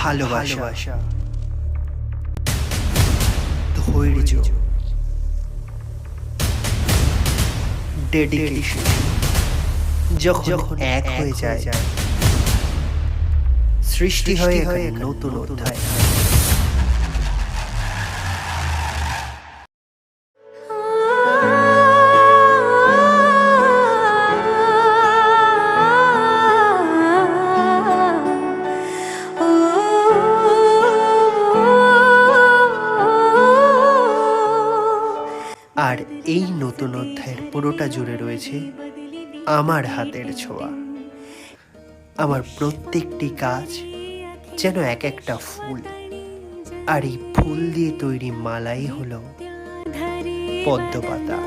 ভালোবাসা। ধৈর্য ডেডিকেশন যখন এক হয়ে যায়। সৃষ্টি হয় হয়ে নতুন অধ্যায়। আর এই নতুন অধ্যায়ের পুরোটা জুড়ে রয়েছে আমার হাতের ছোঁয়া। আমার প্রত্যেকটি কাজ যেন এক একটা ফুল, আর এই ফুল দিয়ে তৈরি মালাই হল পদ্মপাতা।